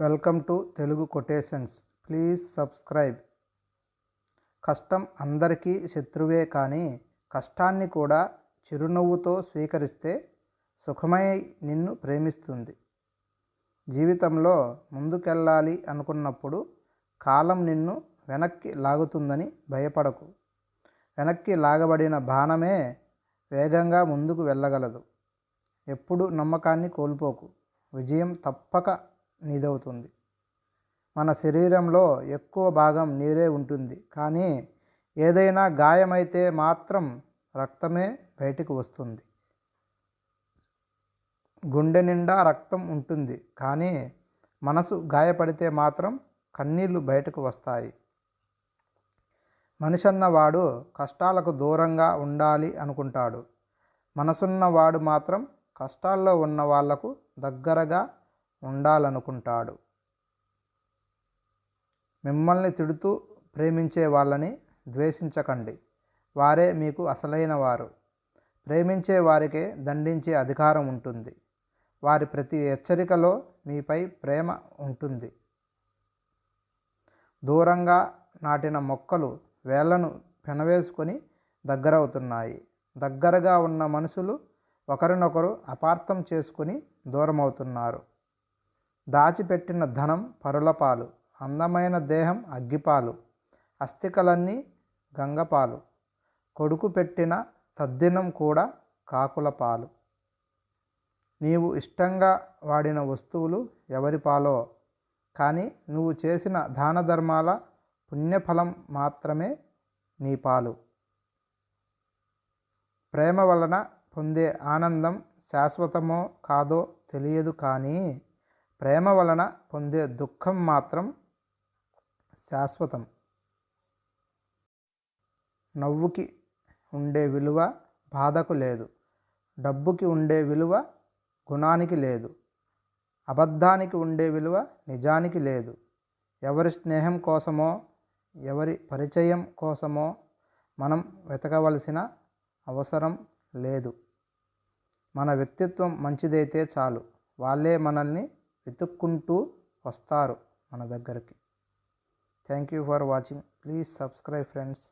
Welcome to Telugu quotations. Please subscribe. కష్టం అందరికీ శత్రువే కానీ కష్టాన్ని కూడా చిరునవ్వుతో స్వీకరిస్తే సుఖమై నిన్ను ప్రేమిస్తుంది. జీవితంలో ముందుకెళ్ళాలి అనుకున్నప్పుడు కాలం నిన్ను వెనక్కి లాగుతుందని భయపడకు. వెనక్కి లాగబడిన బాణమే వేగంగా ముందుకు వెళ్ళగలదు. ఎప్పుడు నమ్మకాన్ని కోల్పోకు. విజయం తప్పక నీదవుతుంది. మన శరీరంలో ఎక్కువ భాగం నీరే ఉంటుంది. కానీ ఏదైనా గాయమైతే మాత్రం రక్తమే బయటికి వస్తుంది. గుండె నిండా రక్తం ఉంటుంది. కానీ మనసు గాయపడితే మాత్రం కన్నీళ్ళు బయటకు వస్తాయి. మనిషన్నవాడు కష్టాలకు దూరంగా ఉండాలి అనుకుంటాడు. మనసున్నవాడు మాత్రం కష్టాల్లో ఉన్న వాళ్ళకు దగ్గరగా ఉండాలనుకుంటాడు. మిమ్మల్ని తిడుతూ ప్రేమించే వాళ్ళని ద్వేషించకండి. వారే మీకు అసలైన వారు. ప్రేమించే వారికే దండించే అధికారం ఉంటుంది. వారి ప్రతి హెచ్చరికలో మీపై ప్రేమ ఉంటుంది. దూరంగా నాటిన మొక్కలు వేళ్ళను పెనవేసుకొని దగ్గరవుతున్నాయి. దగ్గరగా ఉన్న మనుషులు ఒకరినొకరు అపార్థం చేసుకుని దూరమవుతున్నారు. దాచిపెట్టిన ధనం పరులపాలు అందమైన దేహం అగ్గిపాలు అస్థికలన్నీ గంగపాలు. కొడుకు పెట్టిన తద్దినం కూడా కాకుల పాలు నీవు ఇష్టంగా వాడిన వస్తువులు ఎవరి పాలో కానీ నువ్వు చేసిన దాన ధర్మాల పుణ్యఫలం మాత్రమే నీ పాలు ప్రేమ వలన పొందే ఆనందం శాశ్వతమో కాదో తెలియదు కానీ ప్రేమ వలన పొందే దుఃఖం మాత్రం శాశ్వతం. నవ్వుకి ఉండే విలువ బాధకు లేదు. డబ్బుకి ఉండే విలువ గుణానికి లేదు. అబద్ధానికి ఉండే విలువ నిజానికి లేదు. ఎవరి స్నేహం కోసమో ఎవరి పరిచయం కోసమో మనం వెతకవలసిన అవసరం లేదు. మన వ్యక్తిత్వం మంచిదైతే చాలు. వాళ్ళే మనల్ని వెతుక్కుంటూ వస్తారు మన దగ్గరికి. Thank you for watching please subscribe friends